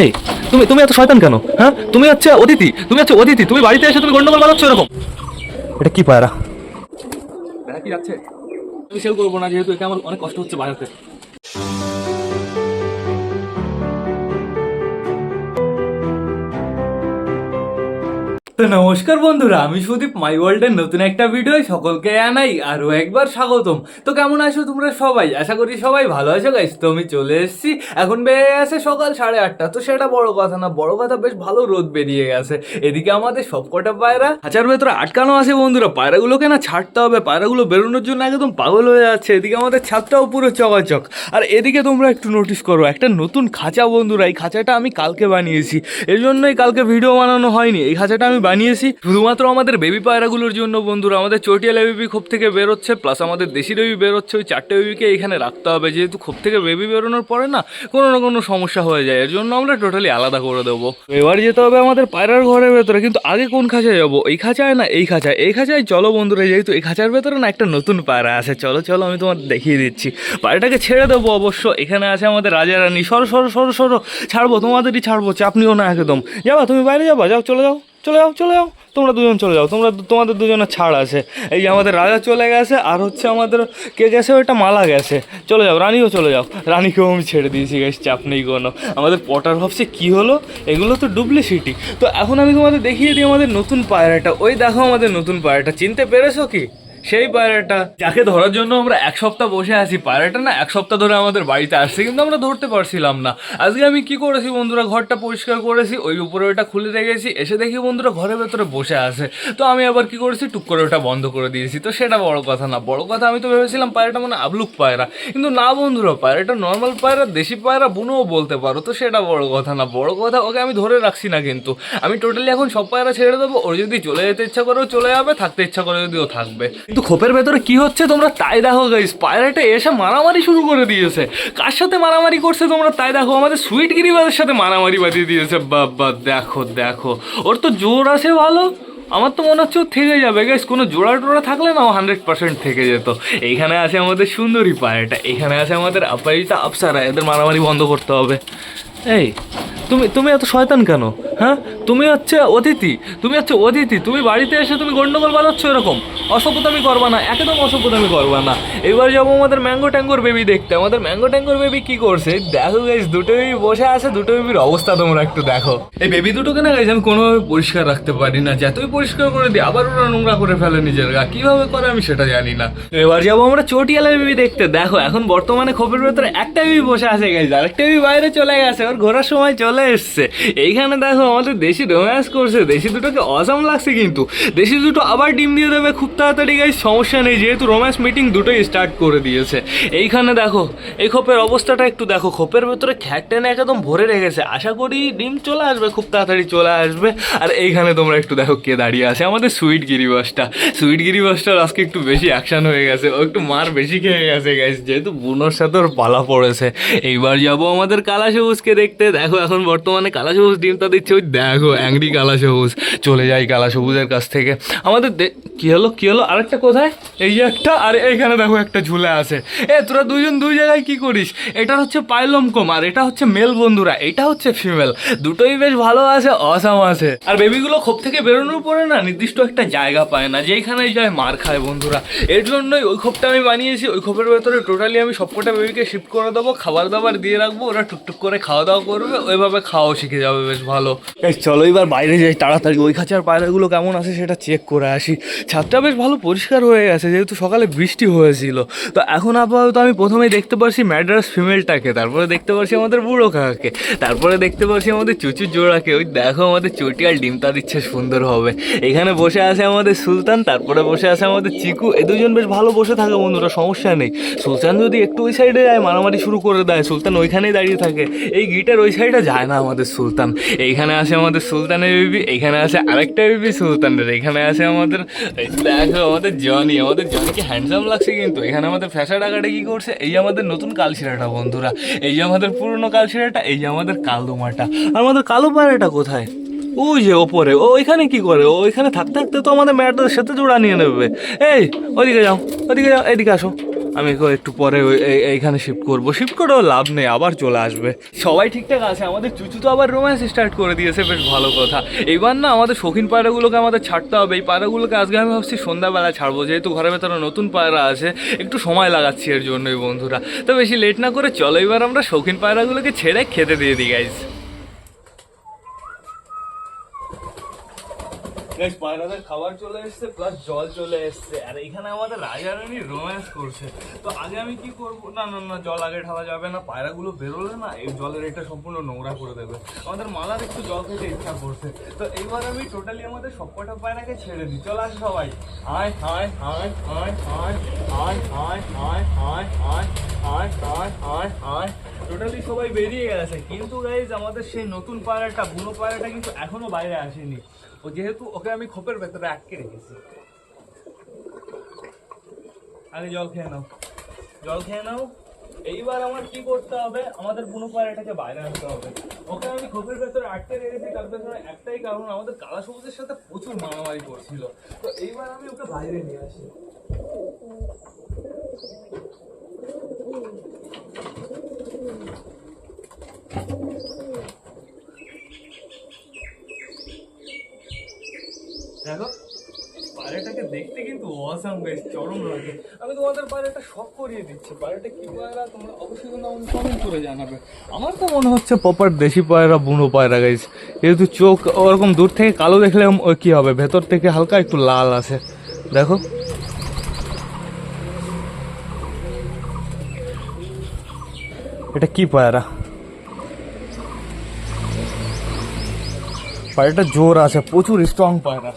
এই, তুমি তুমি এত শয়তান কেন? হ্যাঁ? তুমি হচ্ছে অতিথি তুমি হচ্ছে অতিথি তুমি বাড়িতে এসে তুমি গন্ডগোল বাজাচ্ছ এরকম। এটা কি পায়রা? কি যাচ্ছে আমি সেল করব না, যেহেতু এটা আমার অনেক কষ্ট হচ্ছে বাড়াতে। তো নমস্কার বন্ধুরা, আমি সুদীপ মাই ওয়ার্ল্ডের নতুন একটা ভিডিও সকলকে জানাই আরও একবার স্বাগতম। তো কেমন আছো তোমরা সবাই? আশা করি সবাই ভালো আছো গাইস তো আমি চলে এসেছি, এখন বেরিয়ে গেছে সকাল সাড়ে আটটা। তো সেটা বড় কথা না, বড় কথা বেশ ভালো রোদ বেরিয়ে গেছে। এদিকে আমাদের সবকটা পায়রা হাজার ভেতরে আটকানো আছে বন্ধুরা। পায়রাগুলোকে না ছাড়তে হবে, পায়রাগুলো বেরোনোর জন্য একদম পাগল হয়ে যাচ্ছে। এদিকে আমাদের ছাদটাও পুরো চকাচক। আর এদিকে তোমরা একটু নোটিস করো, একটা নতুন খাঁচা বন্ধুরা, এই খাঁচাটা আমি কালকে বানিয়েছি। এর জন্যই কালকে ভিডিও বানানো হয়নি, এই খাঁচাটা আমি বানিয়েছি। শুধুমাত্র আমাদের বেবি পায়রাগুলোর জন্য বন্ধুরা, আমাদের চটিয়ালা বেবি খোপ থেকে বেরোচ্ছে প্লাস আমাদের দেশি বেবি বেরোচ্ছে, ওই চারটে বেবিকে এখানে রাখতে হবে। যেহেতু খোপ থেকে বেবি বেরোনোর পরে না, কোনো না কোনো সমস্যা হয়ে যায়। এর জন্য আমরা টোটালি আলাদা করে দেবো। এবার যেতে হবে আমাদের পায়রার ঘরের ভেতরে, কিন্তু আগে কোন খাঁচায় যাব? এই খাঁচায় না এই খাঁচায়? এই খাঁচায় চলো বন্ধুরা, যেহেতু এই খাঁচার ভেতরে না একটা নতুন পায়রা আছে। চলো চলো, আমি তোমার দেখিয়ে দিচ্ছি। পায়রাটাকে ছেড়ে দেবো অবশ্য। এখানে আছে আমাদের রাজা রানী। সরো সরো সরো সরো। ছাড়বো, তোমাদেরই ছাড়বো, চাপ নিও না একদম। যাবা, তুমি বাইরে যাবা, যাও, চলে যাও। চলে যাও চলে যাও। তোমরা দুজন চলে যাও, তোমরা তোমাদের দুজনের ছাড় আছে। এই যে আমাদের রাজা চলে গেছে, আর হচ্ছে আমাদের কে গেছে? ওইটা মালা গেছে। চলে যাও, রানীও চলে যাও। রানীকেও আমি ছেড়ে দিয়েছি গেছি চাপ নেই কোনো। আমাদের পটার ভাবছে কী হলো? এগুলো তো ডুপ্লিসিটি তো এখন আমি তোমাদের দেখিয়ে দিই আমাদের নতুন পায়রাটা। ওই দেখো আমাদের নতুন পায়রাটা। চিনতে পেরেছ কি? সেই পায়রাটা। যাকে ধরার জন্য আমরা এক সপ্তাহ বসে আছি, পায়রাটা না এক সপ্তাহ ধরে আমাদের বাড়িতে আসছে, কিন্তু আমরা ধরতে পারছিলাম না। আজকে আমি কি করেছি বন্ধুরা, ঘরটা পরিষ্কার করেছি, ওই উপরে ওটা খুলে রেখেছি, এসে দেখি বন্ধুরা ঘরের ভেতরে বসে আছে। তো আমি আবার কি করেছি, টুক করে ওটা বন্ধ করে দিয়েছি। তো সেটা বড় কথা না, বড় কথা আমি তো ভেবেছিলাম পায়রাটা মানে আবলুক পায়রা। কিন্তু না বন্ধুরা, পায়রাটা নর্মাল পায়রা, দেশি পায়রা, বুনোও বলতে পারো, তো সেটা বড় কথা না। বড় কথা ওকে আমি ধরে রাখছি না কিন্তু। আমি টোটালি এখন সব পায়রা ছেড়ে দেবো, ওর যদি চলে যেতে ইচ্ছা করেও চলে যাবে, থাকতে ইচ্ছা করে যদিও থাকবে। কিন্তু খোপের ভেতরে কি হচ্ছে? তোমরা তাই দেখো গাইস পায়রাটা এসে মারামারি শুরু করে দিয়েছে। কার সাথে মারামারি করছে তোমরা তাই দেখো? আমাদের সুইট গিরিবাদের সাথে মারামারি বাজিয়ে দিয়েছে। বাবা, দেখো দেখো। ওর তো জোর আছে ভালো। আমার তো মনে হচ্ছে থেকে যাবে। গাইস কোনো জোড়া টোড়া থাকলে না ও হান্ড্রেড পার্সেন্ট থেকে যেত। এইখানে আছে আমাদের সুন্দরী পায়রাটা এখানে আছে আমাদের আপাইতা আপসারা এদের মারামারি বন্ধ করতে হবে। এই তুমি তুমি এত শয়তান কেন? হ্যাঁ? তুমি হচ্ছে অতিথি তুমি হচ্ছে অতিথি তুমি বাড়িতে এসে তুমি গন্ডগোল বানাচ্ছ এরকম? অসভ্যতামি করবা না একদম অসভ্যতামি করবা না। এবার যাব আমাদের ম্যাঙ্গো ট্যাঙ্গোর বেবি দেখতে। আমাদের ম্যাঙ্গো ট্যাঙ্গোর বেবি কি করছে? দেখো গাইস দুটো বেবি বসে আছে দুটো বেবির অবস্থা তোমরা একটু দেখো। এই বেবি দুটোকে না গাইস আমি কোনোভাবে পরিষ্কার রাখতে পারি না। যতই পরিষ্কার করে দিই আবার ওরা নোংরা করে ফেলে নিজের গা। কীভাবে করে আমি সেটা জানি না। এবার যাব আমরা চটিয়ালা বেবি দেখতে। দেখো এখন বর্তমানে খোপের ভেতরে একটা বেবি বসে আছে গাইস আরেকটা বেবি বাইরে চলে গেছে। ওর ঘোরার সময় চলে এসছে। এইখানে দেখো আমাদের দেশি রোম্যান্স করছে, দেশি দুটোকে অসাম লাগছে কিন্তু। দেশি দুটো আবার ডিম দিয়ে দেবে, খুব তাড়াতাড়ি গাইস সমস্যা নেই, যেহেতু রোম্যান্স মিটিং দুটোই স্টার্ট করে দিয়েছে। এইখানে দেখো, এই খোপের অবস্থাটা একটু দেখো, খোপের ভেতরে খ্যাট টেনে একদম ভরে রেখেছে। আশা করি ডিম চলে আসবে, খুব তাড়াতাড়ি চলে আসবে। আর এইখানে তোমরা একটু দেখো কে দাঁড়িয়ে আছে, আমাদের সুইট গিরিবাসটা সুইট গিরিবাসটার আজকে একটু বেশি অ্যাকশন হয়ে গেছে, ও একটু মার বেশি খেয়ে গেছে গাইস যেহেতু বুনোর সাথে ওর পালা পড়েছে। এইবার যাব আমাদের কালা সবুজকে দেখতে, দেখো এখন বর্তমানে কালা সবুজ ডিমটা দিচ্ছে। ওই দেখো, অ্যাংরি কালা সবুজ চলে যাই কালা সবুজের কাছ থেকে। আমাদের কি হলো কি হলো? আরেকটা কোথায়? এই একটা, আর এইখানে দেখো একটা ঝুলে আছে। এ, তোরা দুজন দুই জায়গায় কি করিস? এটা হচ্ছে পাইলম কম আর এটা হচ্ছে মেল বন্ধুরা, এটা হচ্ছে ফিমেল। দুটোই বেশ ভালো আছে অসাম আছে। আর বেবিগুলো খোপ থেকে বেরোনোর পরে না, নির্দিষ্ট একটা জায়গা পায় না যেখানে যায় মার খায় বন্ধুরা। এর জন্যই ওই খোপটা আমি বানিয়েছি, ওই খোপের ভেতরে টোটালি আমি সবকটা বেবিকে শিফট করে দেবো, খাবার দাবার দিয়ে রাখব, ওরা টুকটুক করে খাওয়া দাওয়া করবে, ওইভাবে খাওয়াও শিখে যাবে, বেশ ভালো। চলো এবার বাইরে যাই, তাড়াতাড়ি। ওই খাঁচার পায়রাগুলো কেমন আছে সেটা চেক করে আসি। ছাদটা বেশ ভালো পরিষ্কার হয়ে গেছে, যেহেতু সকালে বৃষ্টি হয়েছিল। তো এখন আপাতত আমি প্রথমেই দেখতে পারছি ম্যাড্রাস ফিমেলটাকে, তারপরে দেখতে পারছি আমাদের বুড়ো কাকাকে, তারপরে দেখতে পারছি আমাদের চুচুর জোড়াকে। ওই দেখো আমাদের চটিয়াল ডিমটা দিচ্ছে সুন্দর হবে। এখানে বসে আছে আমাদের সুলতান, তারপরে বসে আছে আমাদের চিকু। এ দুজন বেশ ভালো বসে থাকে বন্ধুরা, সমস্যা নেই। সুলতান যদি একটু ওই সাইডে যায়, মারামারি শুরু করে দেয়, সুলতান ওইখানেই দাঁড়িয়ে থাকে। এই গিটার ওই সাইডে যায় না আমাদের সুলতান। এইখানে আছে আমাদের সুলতানের বিবি, এইখানে আছে আরেকটা বিবি সুলতানের এখানে আছে আমাদের দেখো আমাদের জনি, আমাদের জনিকে হ্যান্ডসাম লাগছে কিন্তু। এখানে আমাদের ফ্যাশা টাকাটা কি করছে? এই আমাদের নতুন কালশিরাটা বন্ধুরা, এই যে আমাদের পুরনো কালশিরাটা, এই যে আমাদের কালদোমাটা আর আমাদের কালো পায়রাটা কোথায়? ওই যে ওপরে, ও ওইখানে কি করে? ওইখানে থাকতে থাকতে তো আমাদের ম্যাটের সাথে জোড়া নিয়ে নেবে। এই, ওদিকে যাও ওদিকে যাও, এদিকে আসো। আমি একে একটু পরে এইখানে শিফট করব। শিফট করেও লাভ নেই, আবার চলে আসবে। সবাই ঠিকঠাক আছে? আমাদের চুচু তো আবার রোম্যান্স স্টার্ট করে দিয়েছে, বেশ ভালো কথা। এইবার না আমাদের শৌখিন পায়রাগুলোকে আমাদের ছাড়তে হবে। এই পায়রাগুলোকে আজকে আমি ভাবছি সন্ধ্যাবেলা ছাড়বো, যেহেতু ঘরে ভেতরে নতুন পায়রা আছে। একটু সময় লাগাচ্ছি এর জন্যই বন্ধুরা। তো বেশি লেট না করে চলো, এবার আমরা শৌখিন পায়রাগুলোকে ছেড়ে খেতে দিয়ে দিই গাইজ গাইস পায়রাদের খাবার চলে এসেছে প্লাস জল চলে এসেছে। আর এখানে আমাদের রাজা রানী রোম্যান্স করছে। তো আগে আমি কি করব? না না না, জল আগে ঢালা যাবে না, পায়রাগুলো বেরোলে না, এই জলের এটা সম্পূর্ণ নোংরা করে দেবে। আমাদের মালার একটু জল খেতে ইচ্ছা করছে। তো এইবার আমি টোটালি আমাদের সবকটা পায়রাকে ছেড়ে দিই। চল আসে সবাই। আয় আয় আয় আয় আয় আয় আয় আয় আয় আয় আয় আয় আয় আয় টোটালি সবাই বেরিয়ে গেছে। কিন্তু গাইজ আমাদের সেই নতুন পায়রাটা, বুনো পায়রাটা কিন্তু এখনও বাইরে আসেনি। ও যেহেতু ওকে আমি খোপের ভেতরে আটকে রেখেছি। আগে জল খেয়ে নাও। জল খেয়ে নাও। এইবার আমার কি করতে হবে? আমাদের বুনো পায়রাটাকে বাইরে আনতে হবে। ওকে আমি খোপের ভেতরে আটকে রেখেছি, তার ভেতরে একটাই কারণ, আমাদের কালা সবুজের সাথে প্রচুর মারামারি করছিল। তো এইবার আমি ওকে বাইরে নিয়ে আসি। দেখো পায়রাটাকে দেখতে কিন্তু অসাম বেশ চরম লাগে। আমি তোমাদের পায়রাটা শখ করিয়ে দিচ্ছি। পায়রাটা কি পায়রা? তোমরা অবশ্যই কিন্তু করে জানাবে। আমার তো মনে হচ্ছে প্রপার দেশি পায়রা, বুনো পায়রা গাইস যেহেতু চোখ ওরকম দূর থেকে কালো দেখলে কি হবে? ভেতর থেকে হালকা একটু লাল আছে দেখো। এটা কি পায়রা? পায়রাটা জোর আছে, প্রচুর স্ট্রং পায়রা।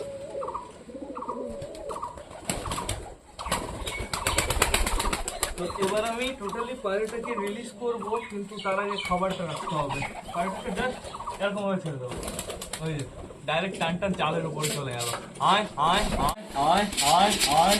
তো এবার আমি টোটালি পায়রাটাকে রিলিজ করব, কিন্তু তার আগে খাবারটা রাখতে হবে। পায়রাটাকে জাস্ট এরকম ভাবে ছেড়ে দেবো। ওই ডাইরেক্ট টান টান চালের উপরে চলে গেল। আয় আয় আয় আয় আয় আয়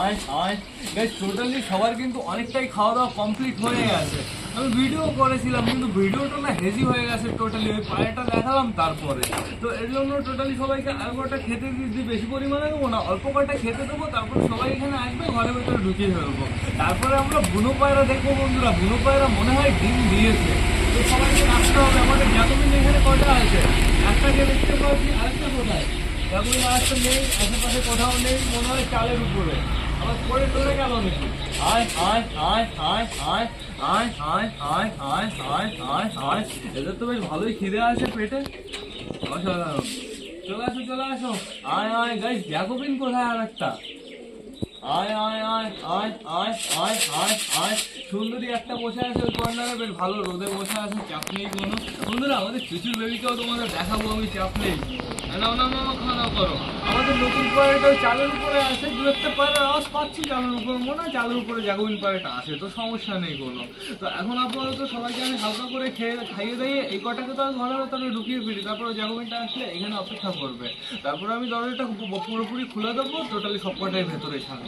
আয় আয়। গাইস টোটালি সবার কিন্তু অনেকটাই খাওয়া দাওয়া কমপ্লিট হয়ে গেছে। আমি ভিডিও করেছিলাম, কিন্তু ভিডিওটা না হেজি হয়ে গেছে টোটালি ওই পায়েটা দেখালাম তারপরে। তো এর জন্য টোটালি সবাইকে আর কটা খেতে দিচ্ছি বেশি পরিমাণে দেবো না, অল্প কটা খেতে দেবো, তারপর সবাই এখানে আসবে ঘরের ভেতরে ঢুকিয়ে ফেলব। তারপরে আমরা বুনো পায়রা দেখব বন্ধুরা, বুনো পায়রা মনে হয় ডিম দিয়েছে। তো সবাইকে আসতে হবে, আমাদের জাতমিন এখানে কটা আছে একটা একটাকে দেখতে পাচ্ছি, আরেকটা কোথায়? জাতমিন আরেকটা নেই, আশেপাশে কোথাও নেই, মনে হয় চালের উপরে। এটা তো বেশ ভালোই খিদে আছে পেটে অসাধারণ চলে আসো চলে আসো আয় আয় গাইস জ্যাকোবিন কোথায় আর একটা আয় আয় আয় আয় আয় আয় আয় আয়। সুন্দরী একটা বসে আছে বেশ ভালো রোদে বসে আছে, চাপ কোনো। আমাদের দেখাবো আমি, চাপ নেই। করো। আমাদের নতুন চালের উপরে আছে, দু পাচ্ছি চালের উপর। চালের উপরে আছে, তো সমস্যা নেই কোনো। তো এখন আপাতত সবাইকে আমি হালকা করে খেয়ে, খাইয়ে দিয়ে এই কটাকে তো আর ঘরের ভেতরে ঢুকিয়ে ফিরি তারপরে জাগুইনটা আসলে এখানে অপেক্ষা করবে। তারপরে আমি দরজাটা পুরোপুরি খুলে দেবো, টোটালি সব কটাই ভেতরে থাকবে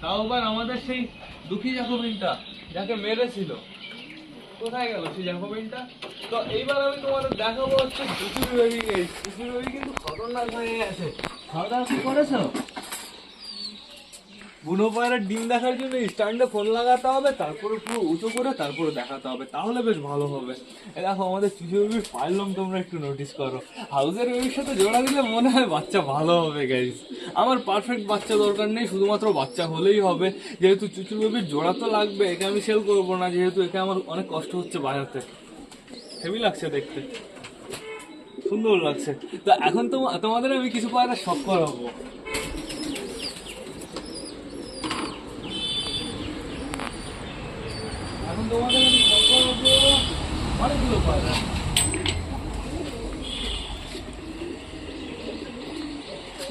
তাও আবার আমাদের সেই দুঃখী জ্যাকোবিনটা যাকে মেরেছিল। কোথায় গেল সেই জ্যাকোবিনটা তো এইবার আমি তোমাদের দেখাবো হচ্ছে কিন্তু খতরনাক হয়ে গেছে। খাওয়া দাওয়া কি করেছ? বুনো পায়রার ডিম দেখার জন্য স্ট্যান্ডে ফোন লাগাতে হবে, তারপরে পুরো উঁচু করে তারপরে দেখাতে হবে, তাহলে বেশ ভালো হবে। দেখো, আমাদের চুচু বেবির পাইলম তোমরা একটু নোটিস করো। হাউসের বেবির সাথে জোড়া দিলে মনে হয় বাচ্চা ভালো হবে গাইস আমার পারফেক্ট বাচ্চা দরকার নেই, শুধুমাত্র বাচ্চা হলেই হবে। যেহেতু চুচু বেবির জোড়া তো লাগবে, একে আমি সেল করব না, যেহেতু একে আমার অনেক কষ্ট হচ্ছে বাজাতে। হেভি লাগছে দেখতে। সুন্দর লাগছে। তো এখন তো তোমাদের আমি কিছু পায়রা শখ করাবো। এখন তোমাদের আমি শখ করাবো অনেকগুলো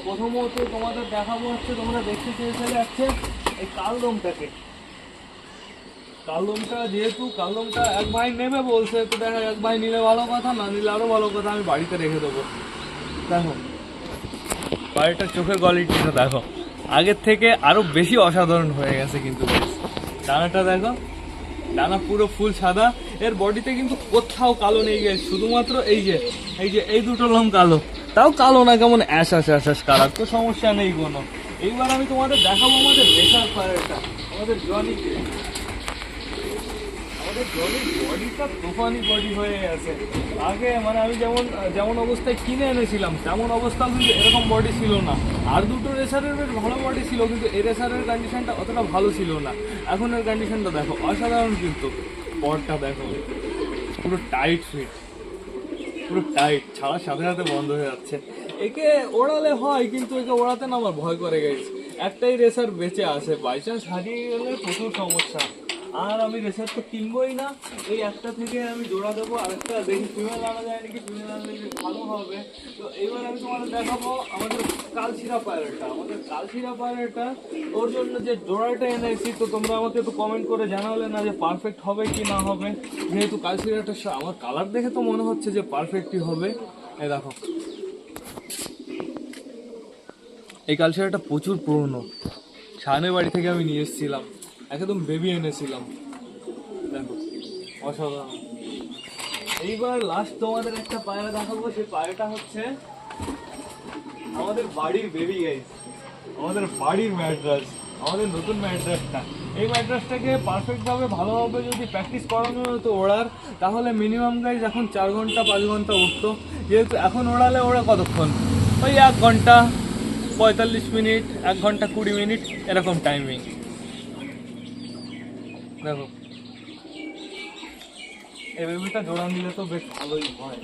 প্রথমত তোমাদের দেখাবো হচ্ছে তোমরা দেখতে চেয়ে চলে যাচ্ছে এই কালদমটাকে কালদমটা যেহেতু কালদমটা এক ভাই নেবে বলছে, তো দেখা এক ভাই নিলে ভালো কথা, না নিলে আরও ভালো কথা, আমি বাড়িতে রেখে দেবো। দেখো, বাড়িটার চোখের কোয়ালিটিটা দেখো। আগের থেকে আরও বেশি অসাধারণ হয়ে গেছে কিন্তু। ডানাটা দেখো। ডানা পুরো ফুল সাদা। এর বডিতে কিন্তু কোথাও কালো নেই গেছে শুধুমাত্র এই যে এই যে, এই দুটো লোম কালো। তাও কালো না, কেমন অ্যাশ অ্যাশ কালার তো সমস্যা নেই কোনো। এইবার আমি তোমাদের দেখাবো আমাদের রেশার ফায়ারটা আমাদের জনিকে বডিটা বডি হয়ে গেছে। মানে আমি যেমন যেমন অবস্থায় কিনে এনেছিলাম, তেমন অবস্থাও কিন্তু এরকম বডি ছিল না। আর দুটো ভালো বডি ছিল, কিন্তু অতটা ভালো ছিল না। এখন এর দেখো, অসাধারণ কিন্তু। দেখো, পুরো টাইট পুরো টাইট সাথে সাথে বন্ধ হয়ে যাচ্ছে। একে ওড়ালে হয়, কিন্তু একে ওড়াতে না আমার ভয় করে গেছে একটাই রেসার বেঁচে আছে বাই চান্স হারিয়ে গেলে প্রচুর সমস্যা। আর আমি রেসার তো কিনবই না। এই একটা থেকে আমি জোড়া দেবো আর একটা দেখি ফিমেল আনা যায় নাকি ফিমেল আনলে ভালো হবে। তো এবার আমি তোমাদের দেখাবো আমাদের কালশিরা পায়রাটা। আমাদের কালশিরা পায়রাটা, ওর জন্য যে জোড়াটা এনেছি, তো তোমরা আমাকে একটু কমেন্ট করে জানালে না যে পারফেক্ট হবে কি না হবে। যেহেতু কালশিরাটা আমার কালার দেখে তো মনে হচ্ছে যে পারফেক্টই হবে। এ দেখো। এই কালচারটা প্রচুর পুরনো। শাহানের বাড়ি থেকে আমি নিয়ে এসেছিলাম। একদম বেবি এনেছিলাম। দেখো, অসাধারণ। এইবার লাস্ট তোমাদের একটা পায়রা দেখাবো, সেই পায়রাটা হচ্ছে আমাদের বাড়ির বেবি গাইস আমাদের বাড়ির ম্যাড্রাস আমাদের নতুন ম্যাড্রাসটা এই ম্যাড্রাসটাকে পারফেক্টভাবে ভালোভাবে যদি প্র্যাকটিস করানো হতো ওড়ার, তাহলে মিনিমাম গাইজ এখন চার ঘণ্টা, পাঁচ ঘণ্টা উঠতো। যেহেতু এখন ওড়ালে ওরা কতক্ষণ? ওই এক ঘণ্টা, পঁয়তাল্লিশ মিনিট, এক ঘণ্টা কুড়ি মিনিট, এরকম টাইমিং দেখো। এই বেবিটা জোড়া নিলে তো বেশ ভালোই হয়।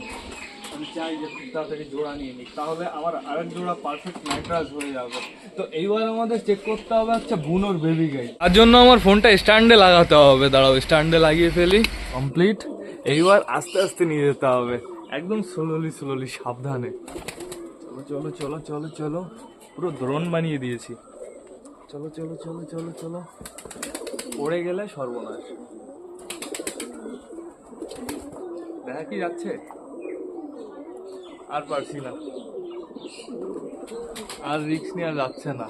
আমি চাই যে খুব তাড়াতাড়ি জোড়া নিয়ে নিই তাহলে আমার আরেক জোড়া পারফেক্ট ম্যাট্রাস হয়ে যাবে। তো এইবার আমাদের চেক করতে হবে হচ্ছে বুনোর বেবি গাই তার জন্য আমার ফোনটা স্ট্যান্ডে লাগাতে হবে, দাঁড়াও স্ট্যান্ডে লাগিয়ে ফেলি। কমপ্লিট এইবার আস্তে আস্তে নিয়ে যেতে হবে। একদম স্লোলি স্লোলি সাবধানে। চলো চলো চলো চলো চলো। পুরো দ্রোন বানিয়ে দিয়েছি। চলো চলো চলো চলো চলো। পড়ে গেলে সর্বনাশ। দেখা কি যাচ্ছে? আর পারছি না। আর রিক্স নিয়ে আর যাচ্ছে না।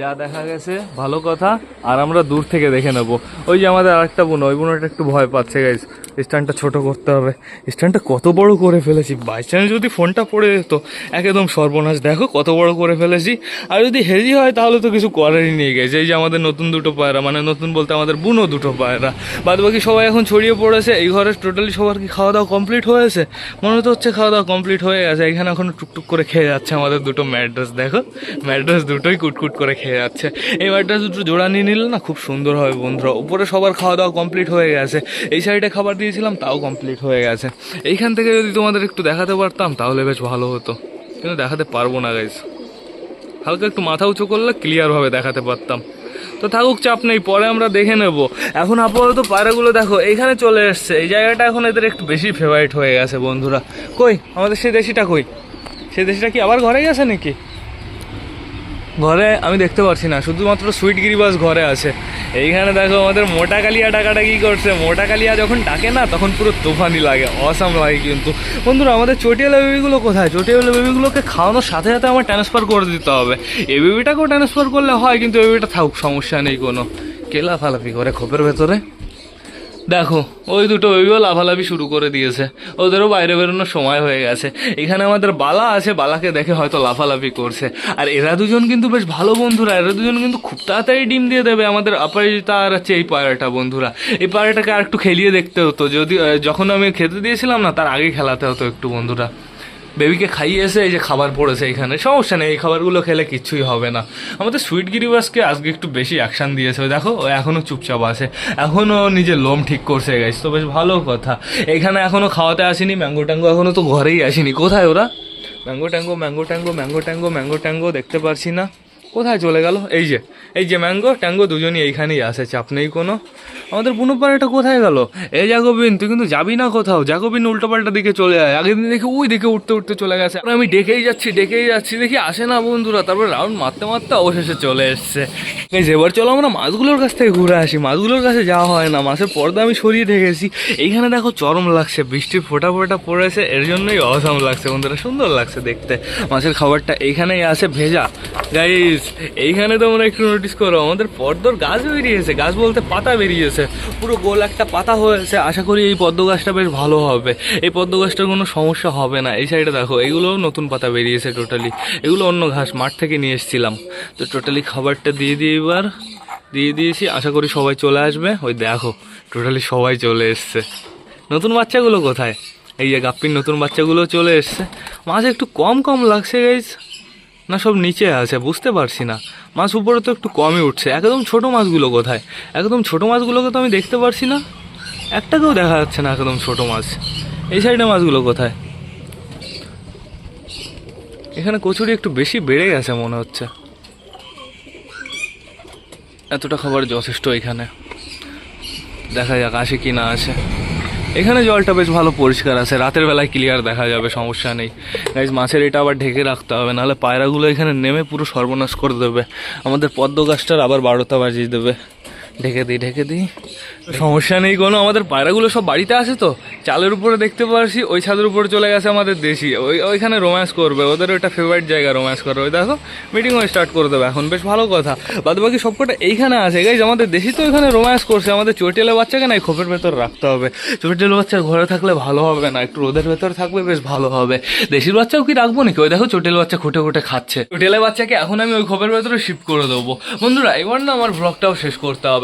যা দেখা গেছে, ভালো কথা, আর আমরা দূর থেকে দেখে নেব। ওই যে আমাদের আরেকটা বোন, ওই বোনটা একটু ভয় পাচ্ছে গাইজ স্ট্যান্ডটা ছোট করতে হবে। স্ট্যান্ডটা কত বড় করে ফেলেছি। বাই চান্স যদি ফোনটা পড়ে যেত, একদম সর্বনাশ। দেখো কত বড় করে ফেলেছি। আর যদি হেভি হয়, তাহলে তো কিছু করারই নিয়ে গেছে এই যে আমাদের নতুন দুটো পায়রা মানে নতুন বলতে আমাদের বুনো দুটো পায়রা। বাদ বাকি সবাই এখন ছড়িয়ে পড়েছে। এই ঘরে টোটালি সবার কি খাওয়া দাওয়া কমপ্লিট হয়েছে মনে তো হচ্ছে খাওয়া দাওয়া কমপ্লিট হয়ে গেছে। এখানে এখন টুকটুক করে খেয়ে যাচ্ছে আমাদের দুটো ম্যাড্রেস, দেখো? ম্যাড্রেস দুটোই কুটকুট করে খেয়ে যাচ্ছে। ম্যাড্রেস দুটো জোড়া নিয়ে নিলে না খুব সুন্দর হবে বন্ধুরা। উপরে সবার খাওয়া দাওয়া কমপ্লিট হয়ে গেছে। এই সাইডে খাবার দিয়েছিলাম, তাও কমপ্লিট হয়ে গেছে। এইখান থেকে যদি তোমাদের একটু দেখাতে পারতাম, তাহলে বেশ ভালো হতো। কিন্তু দেখাতে পারব না গাইজ হালকা একটু মাথা উঁচু করলে ক্লিয়ারভাবে দেখাতে পারতাম। তো থাকুক, চাপ নেই, পরে আমরা দেখে নেব। এখন আপাতত পায়রাগুলো দেখো, এইখানে চলে এসছে। এই জায়গাটা এখন এদের একটু বেশি ফেভারিট হয়ে গেছে বন্ধুরা। কই? আমাদের সেই দেশিটা কই? সেই দেশিটা কি আবার ঘরে গেছে নাকি? ঘরে আমি দেখতে পাচ্ছি না, শুধুমাত্র সুইট গিরিবাস ঘরে আছে। এইখানে দেখো আমাদের মোটা কালিয়া ডাকাটা কি করছে? মোটা কালিয়া যখন ডাকে না, তখন পুরো তুফানি লাগে, অসাম লাগে কিন্তু। বন্ধুরা, আমাদের চটিয়ালা বেবিগুলো কোথায়? চটিয়ালা বেবিগুলোকে খাওয়ানোর সাথে সাথে আমার ট্রান্সফার করে দিতে হবে। এ বেবিটাকেও ট্রান্সফার করলে হয়, কিন্তু এই বেবিটা থাকুক, সমস্যা নেই কোনো। কে লাফালাফি করে খোপের ভেতরে। দেখো, ওই দুটো বেবিও লাফালাফি শুরু করে দিয়েছে। ওদেরও বাইরে বেরোনোর সময় হয়ে গেছে। এখানে আমাদের বালা আছে, বালাকে দেখে হয়তো লাফালাফি করছে। আর এরা দুজন কিন্তু বেশ ভালো বন্ধুরা, এরা দুজন কিন্তু খুব তাড়াতাড়ি ডিম দিয়ে দেবে আমাদের অপরাজিতা আর হচ্ছে এই পায়রাটা বন্ধুরা। এই পায়রাটাকে আর একটু খেলিয়ে দেখতে হতো, যদি যখন আমি খেতে দিয়েছিলাম না, তার আগে খেলাতে হতো একটু বন্ধুরা। বেবিকে খাইয়ে এসে এই যে খাবার পড়েছে এখানে। সমস্যা নেই, এই খাবারগুলো খেলে কিচ্ছুই হবে না। আমাদের সুইট গিরিবাসকে আজকে একটু বেশি অ্যাকশান দিয়েছে। দেখো, ও এখনও চুপচাপ আছে। এখনও নিজের লোম ঠিক করছে গেছে তো বেশ ভালো কথা। এখানে এখনও খাওয়াতে আসেনি, ম্যাঙ্গো ট্যাঙ্গো এখনও তো ঘরেই আসেনি। কোথায় ওরা? Mango tango mango tango mango tango mango tango, দেখতে পারছি না। কোথায় চলে গেল? এই যে এই যে ম্যাঙ্গো ট্যাঙ্গো দুজনই এইখানেই আসে চাপ নেই কোনো। আমাদের বুনোপাড়াটা কোথায় গেল? এই জাগোবিন তুই কিন্তু যাবি না কোথাও? জাগোবিন উল্টোপাল্টা দিকে চলে যায় আগের দিন দেখি ওই দিকে উঠতে উঠতে চলে গেছে। আর আমি ডেকেই যাচ্ছি ডেকেই যাচ্ছি দেখি আসে না বন্ধুরা। তারপর রাউন্ড মারতে মারতে অবশেষে চলে এসছে। এই যে, এবার চলো আমরা মাছগুলোর কাছ থেকে ঘুরে আসি। মাছগুলোর কাছে যাওয়া হয় না। মাছের পর্দা আমি সরিয়ে রেখেছি। এইখানে দেখো চরম লাগছে। বৃষ্টির ফোটা ফোটা পড়েছে। এর জন্যই অসাম লাগছে বন্ধুরা। সুন্দর লাগছে দেখতে। মাছের খাবারটা এইখানেই আছে ভেজা। গাইস এইখানে তোমরা একটু নোটিস করো, আমাদের পদ্মর গাছ বেরিয়েছে, গাছ বলতে পাতা বেরিয়েছে। পুরো গোল একটা পাতা হয়েছে, আশা করি এই পদ্ম গাছটা বেশ ভালো হবে। এই পদ্ম গাছটার কোনো সমস্যা হবে না, এই সাইডে দেখো, এগুলোও নতুন পাতা বেরিয়েছে টোটালি এগুলো অন্য ঘাস, মাঠ থেকে নিয়ে এসেছিলাম। তো টোটালি খাবারটা দিয়ে দিই এবার। দিয়ে দিয়েছি, আশা করি সবাই চলে আসবে। ওই দেখো টোটালি সবাই চলে এসছে। নতুন বাচ্চাগুলো কোথায়? এই যে গাপ্পির নতুন বাচ্চাগুলো চলে এসছে। মাছ একটু কম কম লাগছে গাইজ না, সব নিচে আছে, বুঝতে পারছি না। মাছ উপরে তো একটু কমই উঠছে। একদম ছোট মাছগুলো কোথায়? একদম ছোট মাছগুলোকে তো আমি দেখতে পারছি না। একটাকেও দেখা যাচ্ছে না একদম ছোট মাছ। এই সাইডে মাছগুলো কোথায়? এখানে কচুরি একটু বেশি বেড়ে গেছে মনে হচ্ছে। এতটা খাবার যথেষ্ট এখানে। দেখা যাক, আসে কি না আসে। এখানে জলটা বেশ ভালো পরিষ্কার আছে, রাতের বেলায় ক্লিয়ার দেখা যাবে, সমস্যা নেই। গাইজ মাছের এটা আবার ঢেকে রাখতে হবে, নাহলে পায়রাগুলো এখানে নেমে পুরো সর্বনাশ করে দেবে। আমাদের পদ্ম গাছটার আবার বারোটা বাজিয়ে দেবে। ঢেকে দিই ঢেকে দিই। সমস্যা নেই কোনো, আমাদের পায়রাগুলো সব বাড়িতে আছে তো। চালের উপরে দেখতে পারছি, ওই ছাদের উপরে চলে গেছে আমাদের দেশি। ওই ওইখানে রোম্যান্স করবে, ওদের ওইটা ফেভারিট জায়গা রোম্যান্স করবে ওই দেখো মিটিংও স্টার্ট করে দেবে। এখন বেশ ভালো কথা। বাদ বাকি সবকটা এইখানে আছে। গাইজ আমাদের দেশি তো ওইখানে রোম্যান্স করছে। আমাদের চটিয়ালে বাচ্চাকে না খোপের ভেতর রাখতে হবে। চটিয়ালে বাচ্চার ঘরে থাকলে ভালো হবে না। একটু রোদের ভেতর থাকবে বেশ ভালো হবে। দেশির বাচ্চাও কি রাখব নাকি? ওই দেখো, চটিয়াল বাচ্চা খুঁটে খুঁটে খাচ্ছে। চটিয়ালে বাচ্চাকে এখন আমি ওই খোপের ভেতরে শিফট করে দেবো। বন্ধুরা, এবার না আমার ভ্লগটাও শেষ করতে হবে।